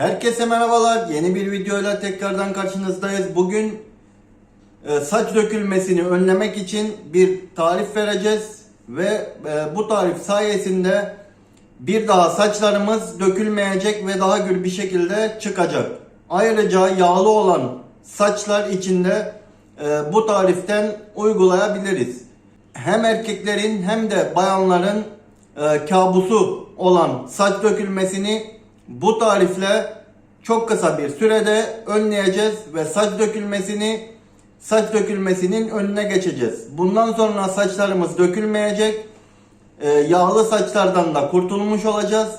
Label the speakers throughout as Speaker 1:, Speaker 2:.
Speaker 1: Herkese merhabalar. Yeni bir videoyla tekrardan karşınızdayız. Bugün e, saç dökülmesini önlemek için bir tarif vereceğiz ve e, bu tarif sayesinde bir daha saçlarımız dökülmeyecek ve daha gür bir şekilde çıkacak. Ayrıca yağlı olan saçlar içinde e, bu tariften uygulayabiliriz. Hem erkeklerin hem de bayanların kabusu olan saç dökülmesini bu tarifle çok kısa bir sürede önleyeceğiz ve saç dökülmesini saç dökülmesinin önüne geçeceğiz. Bundan sonra saçlarımız dökülmeyecek. E, yağlı saçlardan da kurtulmuş olacağız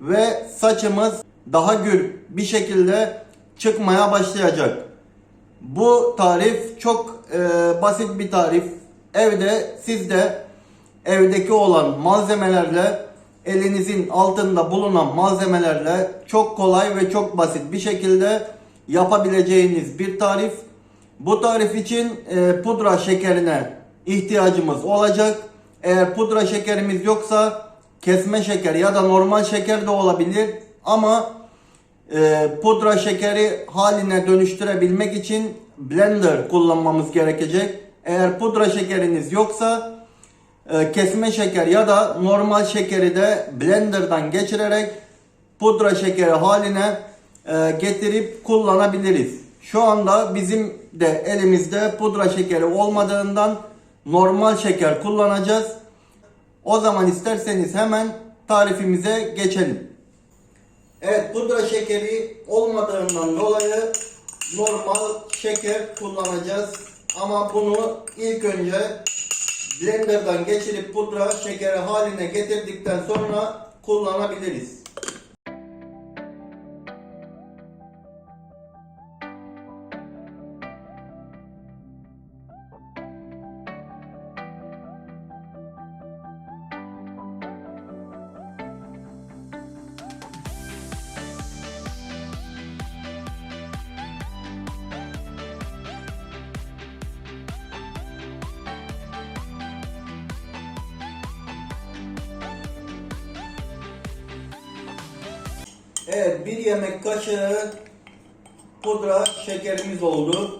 Speaker 1: ve saçımız daha gür bir şekilde çıkmaya başlayacak. Bu tarif çok e, basit bir tarif. Evde siz de evdeki olan malzemelerle elinizin altında bulunan malzemelerle çok kolay ve çok basit bir şekilde yapabileceğiniz bir tarif. Bu tarif için e, pudra şekerine ihtiyacımız olacak. Eğer pudra şekerimiz yoksa kesme şeker ya da normal şeker de olabilir ama e, pudra şekeri haline dönüştürebilmek için blender kullanmamız gerekecek. Eğer pudra şekeriniz yoksa kesme şeker ya da normal şekeri de blenderdan geçirerek pudra şekeri haline e, getirip kullanabiliriz. Şu anda bizim de elimizde pudra şekeri olmadığından normal şeker kullanacağız. O zaman isterseniz hemen tarifimize geçelim. Evet pudra şekeri olmadığından dolayı normal şeker kullanacağız. Ama bunu ilk önce blenderdan geçirip pudra şekeri haline getirdikten sonra kullanabiliriz. Evet bir yemek kaşığı pudra şekerimiz oldu.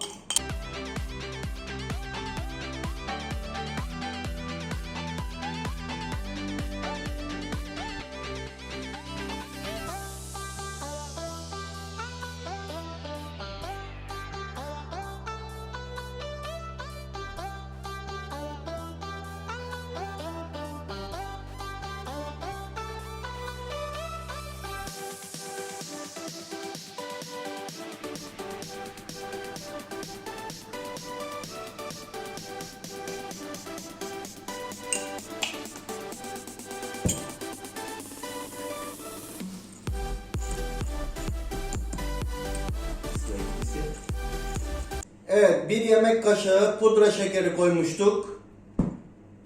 Speaker 1: Evet bir yemek kaşığı pudra şekeri koymuştuk.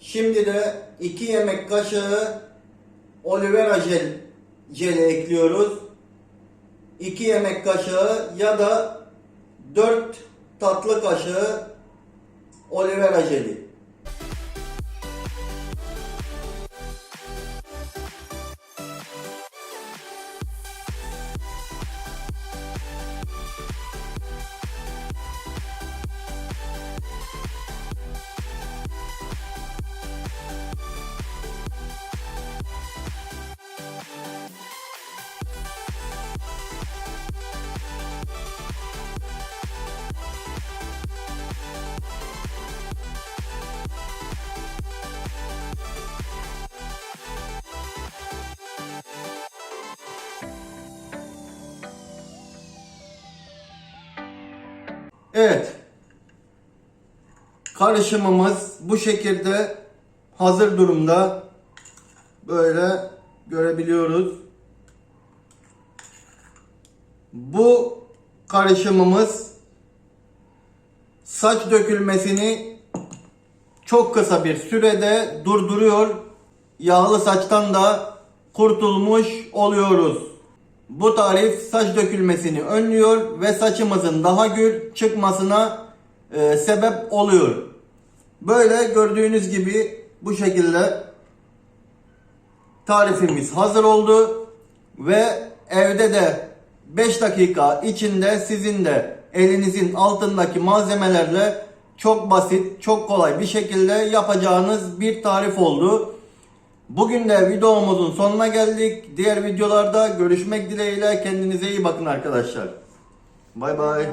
Speaker 1: Şimdi de 2 yemek kaşığı olivera jel, jeli ekliyoruz. 2 yemek kaşığı ya da 4 tatlı kaşığı olivera jeli. Evet. Karışımımız bu şekilde hazır durumda. Böyle görebiliyoruz. Bu karışımımız saç dökülmesini çok kısa bir sürede durduruyor. Yağlı saçtan da kurtulmuş oluyoruz. Bu tarif saç dökülmesini önlüyor ve saçımızın daha gür çıkmasına e, sebep oluyor. Böyle gördüğünüz gibi bu şekilde tarifimiz hazır oldu ve evde de 5 dakika içinde sizin de elinizin altındaki malzemelerle çok basit, çok kolay bir şekilde yapacağınız bir tarif oldu. Bugün de videomuzun sonuna geldik. Diğer videolarda görüşmek dileğiyle kendinize iyi bakın arkadaşlar. Bay bay.